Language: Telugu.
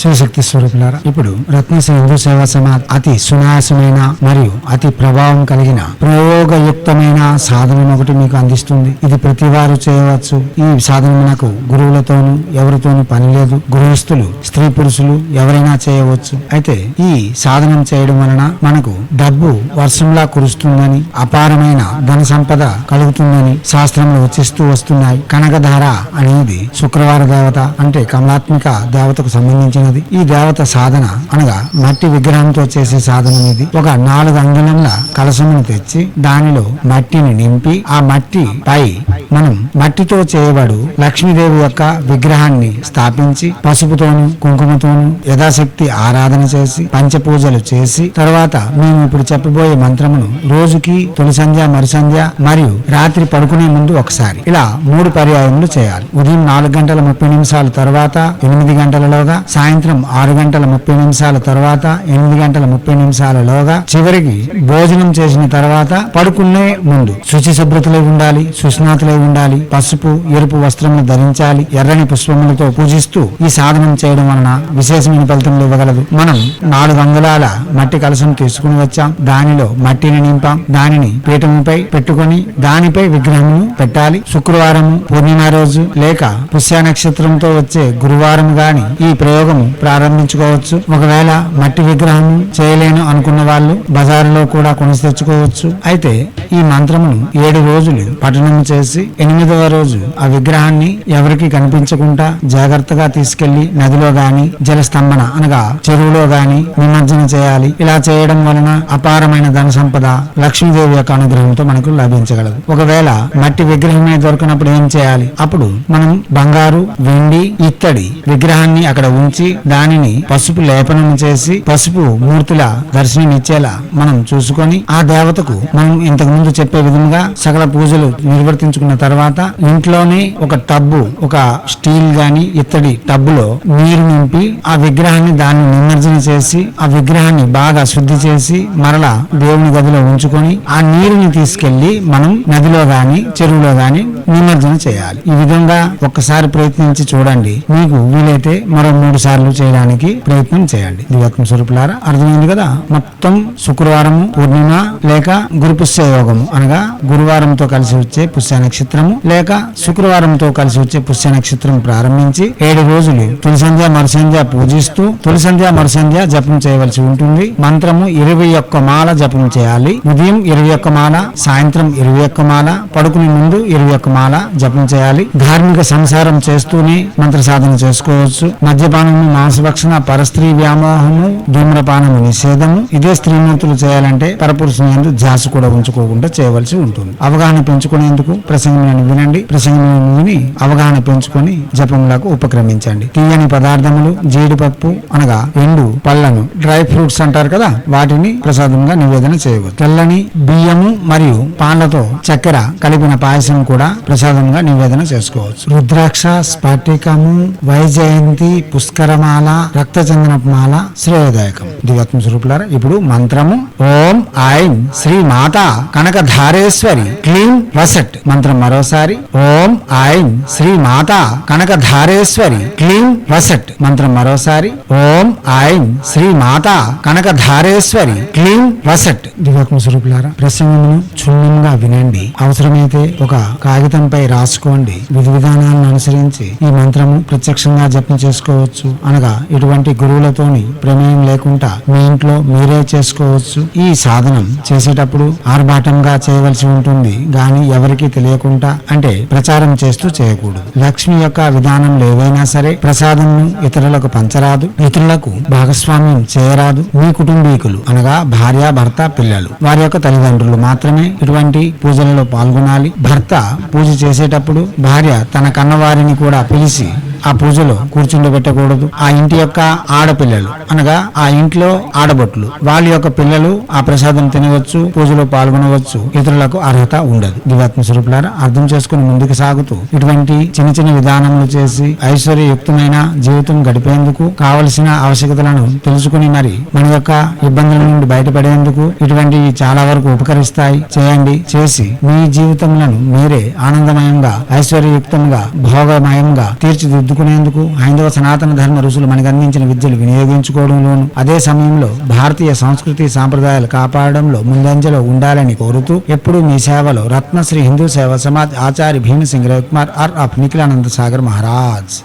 శివశక్తి స్వరూపులారా. ఇప్పుడు రత్నశ్రీ హిందూ సేవా సమాజ్ అతి సునాయాసమైన మరియు అతి ప్రభావం కలిగిన ప్రయోగయుక్తమైన సాధనం ఒకటి మీకు అందిస్తుంది. ఇది ప్రతి వారు చేయవచ్చు. ఈ సాధనమునకు గురువులతోనూ ఎవరితోనూ పని లేదు. గృహస్థులు స్త్రీ పురుషులు ఎవరైనా చేయవచ్చు. అయితే ఈ సాధనం చేయడం వలన మనకు డబ్బు వర్షంలా కురుస్తుందని అపారమైన ధన సంపద కలుగుతుందని శాస్త్రంలో వచ్చిస్తూ వస్తున్నాయి. కనకధార అనేది శుక్రవార దేవత అంటే కమలాత్మిక దేవతకు సంబంధించిన ఉన్నది ఈ దేవత సాధన అనగా మట్టి విగ్రహంతో చేసే సాధన ఇది. ఒక నాలుగు అంగుళంల కలసమును తెచ్చి దానిలో మట్టిని నింపి ఆ మట్టి పై మనం మట్టితో చేయబడు లక్ష్మీదేవి యొక్క విగ్రహాన్ని స్థాపించి పసుపుతోను కుంకుమతోను యథాశక్తి ఆరాధన చేసి పంచపూజలు చేసి తర్వాత మేము ఇప్పుడు చెప్పబోయే మంత్రమును రోజుకి తొలి సంధ్య మరుసంధ్య మరియు రాత్రి పడుకునే ముందు ఒకసారి ఇలా మూడు పర్యాయములు చేయాలి. ఉదయం నాలుగు గంటల ముప్పై నిమిషాల తర్వాత ఎనిమిది గంటలలోగా సాయంత్రం సాయంత్రం ఆరు గంటల ముప్పై నిమిషాల తర్వాత ఎనిమిది గంటల ముప్పై నిమిషాలలోగా చివరికి భోజనం చేసిన తర్వాత పడుకునే ముందు శుచి శుభ్రతలై ఉండాలి సుస్నాతులై ఉండాలి పసుపు ఎరుపు వస్త్రములు ధరించాలి ఎర్రని పుష్పములతో పూజిస్తూ ఈ సాధనం చేయడం వలన విశేషమైన ఫలితములు ఇవ్వగలదు. మనం నాలుగు అంగుళాల మట్టి కలసం తీసుకుని వచ్చాం. దానిలో మట్టిని నింపాం. దానిని పీఠముపై పెట్టుకొని దానిపై విగ్రహమును పెట్టాలి. శుక్రవారము పూర్ణిమ రోజు లేక పుష్య నక్షత్రంతో వచ్చే గురువారం గాని ఈ ప్రయోగము ప్రారంభించుకోవచ్చు. ఒకవేళ మట్టి విగ్రహం చేయలేను అనుకున్న వాళ్ళు బజారులో కూడా కొనసి తెచ్చుకోవచ్చు. అయితే ఈ మంత్రమును ఏడు రోజులు పఠనం చేసి ఎనిమిదవ రోజు ఆ విగ్రహాన్ని ఎవరికి కనిపించకుండా జాగ్రత్తగా తీసుకెళ్ళి నదిలో గాని జలస్తంభన అనగా చెరువులో గాని నిమజ్జన చేయాలి. ఇలా చేయడం వలన అపారమైన ధన సంపద లక్ష్మీదేవి యొక్క అనుగ్రహంతో మనకు లభించగలదు. ఒకవేళ మట్టి విగ్రహమే దొరకనప్పుడు ఏం చేయాలి? అప్పుడు మనం బంగారు వెండి ఇత్తడి విగ్రహాన్ని అక్కడ ఉంచి దానిని పసుపు లేపనం చేసి పసుపు మూర్తుల దర్శనం ఇచ్చేలా మనం చూసుకొని ఆ దేవతకు మనం ఇంతకు ముందు చెప్పే విధంగా సకల పూజలు నిర్వర్తించుకున్న తర్వాత ఇంట్లోనే ఒక టబ్బు ఒక స్టీల్ గాని ఇత్తడి టబ్బులో నీరు నింపి ఆ విగ్రహాన్ని దాన్ని నిమజ్జనం చేసి ఆ విగ్రహాన్ని బాగా శుద్ధి చేసి మరలా దేవుని గదిలో ఉంచుకొని ఆ నీరుని తీసుకెళ్ళి మనం నదిలో గాని చెరువులో గాని నిమజ్జనం చేయాలి. ఈ విధంగా ఒక్కసారి ప్రయత్నించి చూడండి. మీకు వీలైతే మరో మూడు సార్లు చేయడానికి ప్రయత్నం చేయండి. దివ్యాత్మ స్వరూపులారా? అర్థమైంది కదా? మొత్తం శుక్రవారము పూర్ణిమ లేక గురు యోగము అనగా గురువారంతో కలిసి వచ్చే పుష్య నక్షత్రము లేక శుక్రవారంతో కలిసి వచ్చే పుష్య నక్షత్రం ప్రారంభించి ఏడు రోజులు తొలి సంధ్య మరుసంధ్య పూజిస్తూ తొలి సంధ్య మరుసంధ్య జపం చేయవలసి ఉంటుంది. మంత్రము ఇరవై ఒక్క మాల జపం చేయాలి. ఉదయం ఇరవై ఒక్క మాల సాయంత్రం ఇరవై ఒక్క మాల పడుకునే ముందు ఇరవై ఒక్క మాల జపం చేయాలి. ధార్మిక సంసారం చేస్తూనే మంత్ర సాధన చేసుకోవచ్చు మద్యపానము మాంసభక్షణ పరస్త్రీ వ్యామోహము ధూమ్రపానము నిషేధము. ఇదే స్త్రీమూర్తులు చేయాలంటే పరపురుషుని ఎందు ధ్యాస కూడా ఉంచుకోకుండా చేయవలసి ఉంటుంది. అవగాహన పెంచుకునేందుకు ప్రసంగములను వినండి. ప్రసంగములను విని అవగాహన పెంచుకొని జపములకు ఉపక్రమించండి. తీయని పదార్థములు జీడిపప్పు అనగా ఎండు పళ్ళను డ్రై ఫ్రూట్స్ అంటారు కదా వాటిని ప్రసాదంగా నివేదన చేయవచ్చు. తెల్లని బియ్యము మరియు పాన్లతో చక్కెర కలిపిన పాయసం కూడా ప్రసాదంగా నివేదన చేసుకోవచ్చు. రుద్రాక్ష స్ఫటికము వైజయంతి పుష్కరమాల రక్తచందనమాల శ్రేయదాయకం. దివత్మ స్వరూపులారా ఇప్పుడు మంత్రము. ఓం ఐం శ్రీ మాత కనక ధారేశ్వరి క్లీం వసట్. మంత్రం మరోసారి. ఓం ఐం శ్రీ మాత కనక ధారేశ్వరి క్లీం వసట్ మంత్రం మరోసారి. ఓం ఐం శ్రీ మాత కనకధారేశ్వరి. క్లీన్ క్లీం వసట్ దివాత్మ స్వరూపులారా ప్రసంగమును క్షుణ్ణంగా వినండి. అవసరమైతే ఒక కాగితంపై రాసుకోండి. విధి విధానాలను అనుసరించి ఈ మంత్రము ప్రత్యక్షంగా జపం చేసుకోవచ్చు. అనగా ఎటువంటి గురువులతోని ప్రమేయం లేకుండా మీ ఇంట్లో మీరే చేసుకోవచ్చు. ఈ సాధనం చేసేటప్పుడు ఆర్భాటంగా చేయవలసి ఉంటుంది. గాని ఎవరికీ తెలియకుండా అంటే ప్రచారం చేస్తూ చేయకూడదు. లక్ష్మి యొక్క విధానంలో ఏవైనా సరే ప్రసాదంను ఇతరులకు పంచరాదు ఇతరులకు భాగస్వామ్యం చేయరాదు. మీ కుటుంబీకులు అనగా భార్య భర్త పిల్లలు. వారి యొక్క తల్లిదండ్రులు మాత్రమే ఇటువంటి పూజలలో పాల్గొనాలి. భర్త పూజ చేసేటప్పుడు భార్య తన కన్నవారిని కూడా పిలిచి ఆ పూజలో కూర్చుండబెట్టకూడదు ఆ ఇంటి యొక్క ఆడపిల్లలు అనగా ఆ ఇంట్లో ఆడబొట్లు. వాళ్ళ యొక్క పిల్లలు ఆ ప్రసాదం తినవచ్చు పూజలో పాల్గొనవచ్చు. ఇతరులకు అర్హత ఉండదు. దివాత్మ స్వరూపులారా అర్థం చేసుకుని ముందుకు సాగుతూ ఇటువంటి చిన్న చిన్న విధానములు చేసి ఐశ్వర్యయుక్తమైన జీవితం గడిపేందుకు కావలసిన ఆవశ్యకతలను తెలుసుకుని మరి మన యొక్క ఇబ్బందుల నుండి బయటపడేందుకు ఇటువంటివి చాలా వరకు ఉపకరిస్తాయి. చేయండి. చేసి మీ జీవితములను మీరే ఆనందమయంగా ఐశ్వర్యయుక్తంగా భోగమయంగా తీర్చిదిద్దుకునేందుకు హైందవ సనాతన ధర్మ ఋషులు మనకు అందించిన విద్యలు వినియోగించుకోవడంలోను అదే సమయంలో భారతీయ సంస్కృతి సాంప్రదాయాలు కాపాడడంలో ముందంజలో ఉండాలని కోరుతూ ఎప్పుడూ మీ సేవలో రత్నశ్రీ హిందూ సేవ సమాజ్ ఆచార్య భీమసింగ్ రవికుమార్ ఆర్ ఆఫ్ నిఖిలానంద సాగర్ మహారాజ్.